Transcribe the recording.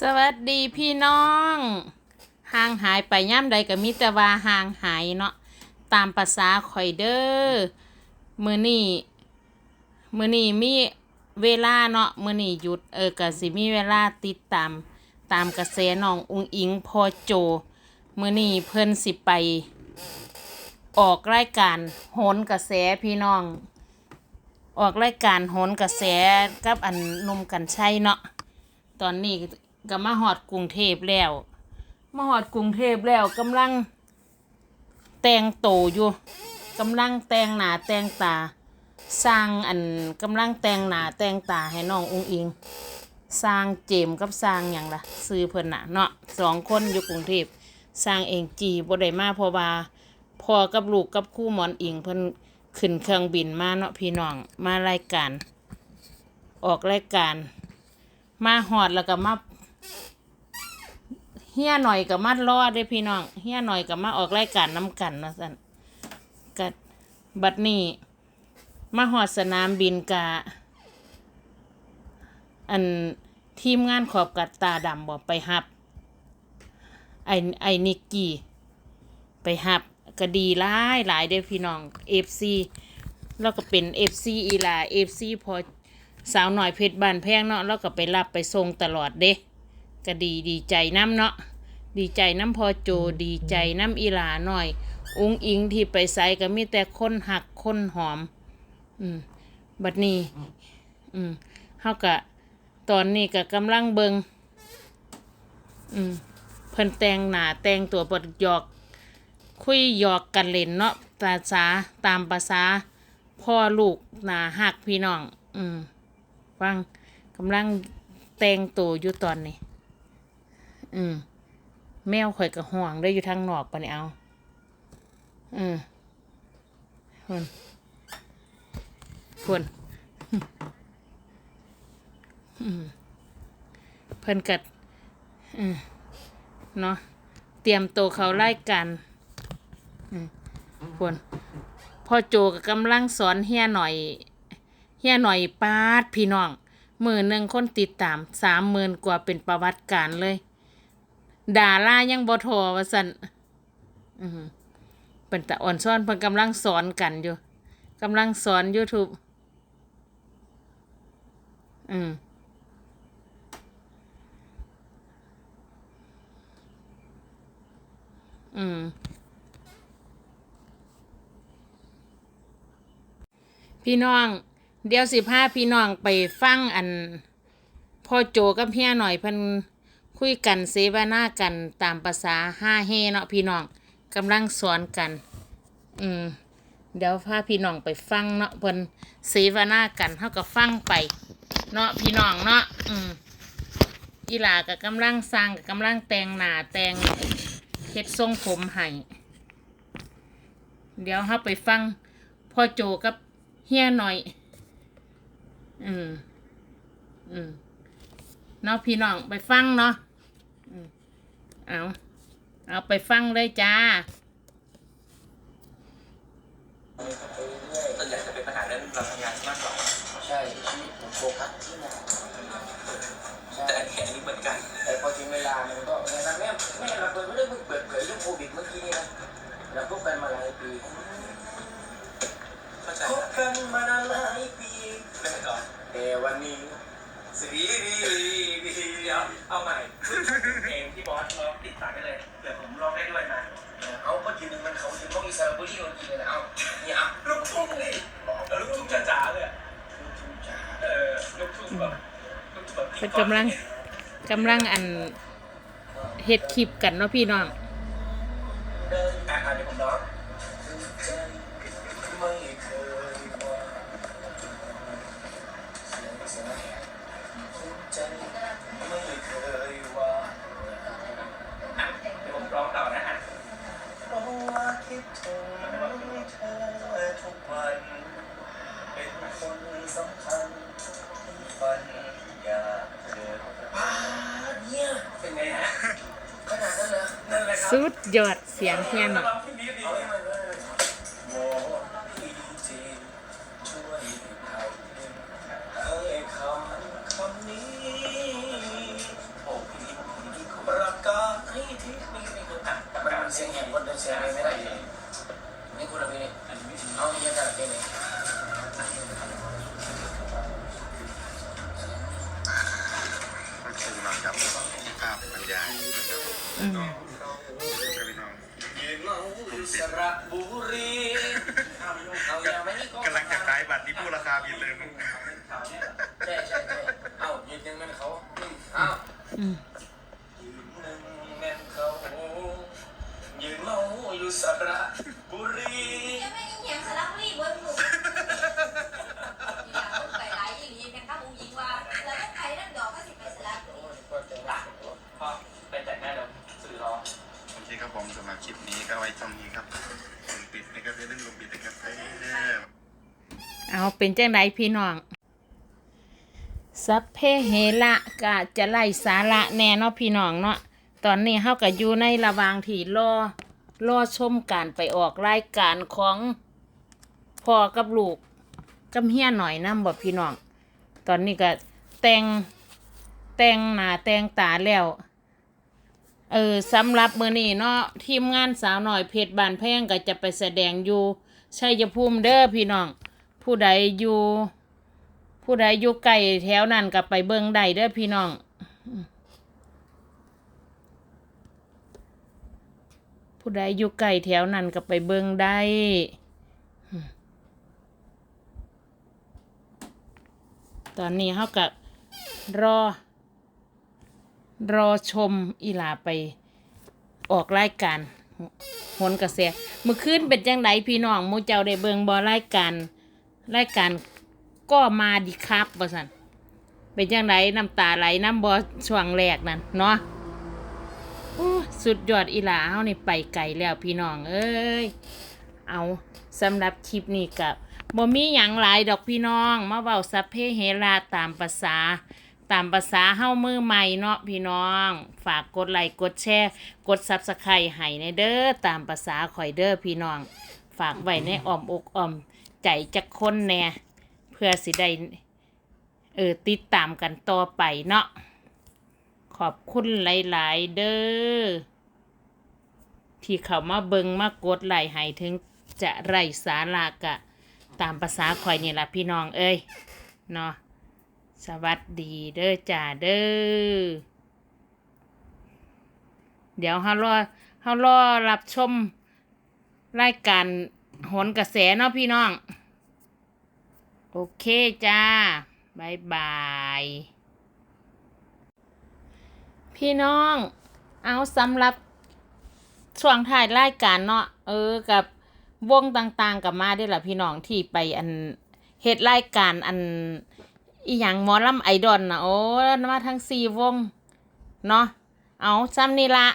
สวัสดีพี่น้องห่างหายไปย่ำใดก็มีแต่ว่าห่างหายเนาะตามภาษาข่อยเด้อมือนี่มือนี่มีเวลาเนาะมือนี่หยุดเออก็สิมีเวลาติดตาม ตามกระแสน้องอุงอิงพอโจ มือนี่เพิ่นสิไป ออกรายการโหนกระแสพี่น้อง ออกรายการโหนกระแสกับอันหนมกันใช่เนาะตอนนี้ ก็มาหอดกรุงเทพแล้วมาหอดกรุงเทพแล้วกำลัง แต่งโตอยู่กำลังแต่งหนาแต่งตา สร้างอันกำลังแต่งหนาแต่งตาให้น้ององอิง สร้างเจมกับสร้างอย่างละซื้อเพิ่นน่ะเนาะสองคนอยู่กรุงเทพสร้างเองจีบ่ได้มาเพราะว่าพอกับลูกกับคู่หมอนอิงเพิ่นขึ้นเครื่องบินมาเนาะพี่น้องมารายการ ออกรายการ มาหอดแล้วก็มา เฮียหน่อยกับมารอดเด้อพี่น้องเฮียหน่อยกับมาออกรายการน้ำกันนะสันกัดบัดนี้ มาหอดสนามบินกะ อันทีมงานขอบกัดตาดำบอกไปหับ ไอไอนิกกี้ ไปหับก็ดีหลายหลายเด้อพี่น้องเอฟซีแล้วก็เป็นเอฟซีอีหลาเอฟซีพอสาวหน่อยเพชรบานแพงเนาะแล้วก็ไปรับไปส่งตลอดเด้ ก็ดีดีใจน้ำเนาะดีใจน้ำพอโจดีใจน้ำอีหลาหน่อยอุ้งอิงที่ไปใส่ก็มีแต่คนหักคนหอม อืมบัดนี้ อืมเฮากะตอนนี้ก็กำลังเบิงอืมเพิ่นแต่งหน้าแต่งตัวบดหยอก คุยหยอกกันเล่นเนาะภาษาตามภาษาพ่อลูกหนาหักพี่น้อง อืมฟังกำลังแต่งตัวอยู่ตอนนี้ อืม แมวข่อยกระห่วงได้อยู่ทางนอกปะเนี่ยเอา อืมคนคนอืมเพิ่นกัดอืมเนาะ เตรียมตัวเขาไล่กันอืมคนพ่อโจกกำลังสอนเฮียหน่อย เฮียหน่อยปาดพี่น้อง มือหนึ่งคนติดตามสามหมื่นกว่าเป็นประวัติการเลย ด่ารายังบ่ทรว่าสันอือหือเป็นแต่อ่อนซ่อนเพิ่นกำลังสอนกันอยู่กำลังสอน YouTube อืมอืม พี่น้อง เดี๋ยวสิพาพี่น้องไปฟังอันพ่อโจกับเฮียหน่อยเพิ่น คุยกันเสวนากันตามภาษาห้าเฮเนาะพี่น้องกำลังสอนกัน อืม เดี๋ยวพาพี่น้องไปฟังเนาะเพิ่นเสวนากันเฮาก็ฟังไป เนาะพี่น้องเนาะอืมอีหลาก็กำลังสร้างก็กำลังแต่งหนาแต่งเฮ็ดทรงผมให้เดี๋ยวเฮาไปฟังพ่อโจกับเฮียหน่อย อืมอืม เนาะพี่น้องไปฟังเนาะอืมเอาเอาไปฟังเลยจ้าส่วนใหญ่จะเป็นปัญหาเรื่องเราทำงานมากกว่าใช่ชีวิตผมโฟกัสที่งานใช่แต่อันนี้อันนี้เหมือนกัน แต่พอถึงเวลามันก็เวลาแม่แม่เราเปิดไม่ได้เพิ่งเปิดเผยเรื่องโควิดเมื่อกี้นี่นะเราพบกันมาหลายปีเข้าใจคบนะกันมาหลายปีไม่ก่อนแต่วันนี้ สีดีดีเดี๋ยวเอาใหม่เพลงที่บอสร้องติดปากได้เลยเดี๋ยวผมร้องได้ด้วยนะเอาก็ทีนึงมันเขาถึงต้องอีสานบุรีคนกินเลยนะเอาเนี่ยเอาลูกทุ่งเลยแล้วลูกทุ่งจ๋าๆเลยอะทุกจ้าเออลูกทุ่งแบบลูกทุ่งแบบเป็นกำลังกำลังอันเฮ็ดคลิปกันเนาะพี่น้อง บใจไม่เคยว่าอะเดี๋ยวผมร้องต่อนะฮะเพราะว่าคิดถึงเธอทุกวัน เป็นคนสำคัญที่ฝันอยากเจอป้าเนี่ยเป็นไงฮะขนาดนั้นเหรอนั่นแหละครับสุดยอดเสียงเฮียหน่อยร้องที่ สระบุรีเอาอย่างไม่นี่กำลังจะขายบัตรนี่พูดราคาผิดเลยมึงใช่ใช่ใช่เอายืนยังไงม่นเขาเอาว คลิปนี้ก็ไว้ตรงนี้ครับลงปิดนะครับอย่าลืมลงปิดนะครับเอ้ยเอาเป็นจังไดพี่น้องสัพเพเหระกะจะไล่สาระแน่เนาะพี่น้องเนาะตอนนี้เฮาก็อยู่ในระหวางที่รอรอชมการไปออกรายการของพ่อกับลูกกำเฮียหน่อยนำบ่พี่น้อง ตอนนี้ก็แต่งแต่งหน้าแต่งตาแล้ว เออสำหรับมือนี้เนาะทีมงานสาวหน่อยเพชรบานแพงก็จะไปแสดงอยู่ชัยภูมิเด้อพี่น้อง ผู้ใดอยู่ ผู้ใดอยู่ไกลแถวนั้นก็ไปเบิ่งได้เด้อพี่น้องผู้ใดอยู่ไกลแถวนั้นก็ไปเบิ่งได้ตอนนี้เขากับรอ รอชมอีหลาไปออกรายการหนกระแสเมื่อคืนเป็นจังไดพี่น้องมูเจ้าได้เบิงบอรายการรายการก็มาดีครับบ่สันเป็นจังไดน้ำตาไหลน้ำบอช่วงแรกนั่นเนาะโอ้สุดยอดอีหลาเฮานี่ไปไกลแล้วพี่น้อง เอ้ย เอาสำหรับคลิปนี้กับบ่มีหยังหลายดอกพี่น้อง มาเว้าสัพเพเฮราตามภาษา ตามภาษาเฮ้ามือใหม่เนาะพี่น้อง ฝากกดไลค์กดแชร์ กดซับสไครต์ให้ในเด้อตามภาษาข่อยเด้อพี่น้อง ฝากไว้ในอ้อมอกอ้อมใจจักคนแน่เพื่อสิได้เออติดตามกันต่อไปเนาะขอบคุณหลาย ๆ เด้อที่เขามาเบิงมากดไลค์ให้ถึงจะไรสาลากะ ตามภาษาข่อยนี่ละพี่น้องเอ้ยเนาะ สวัสดีเด้อจ่าเด้อ เดี๋ยวเฮารอเฮารอรับชม รายการหนกระแสเนาะพี่น้อง โอเคจ้าบายบาย พี่น้อง เอาสำหรับช่วงท้ายรายการเนาะเออกับวงต่างๆกับมาได้ล่ะพี่น้องที่ไปอันเฮ็ดรายการอัน อีหยังหมอลำไอดอลนะโอ้มาทั้งสี่วง เนาะเอาซ้ำนี่ละ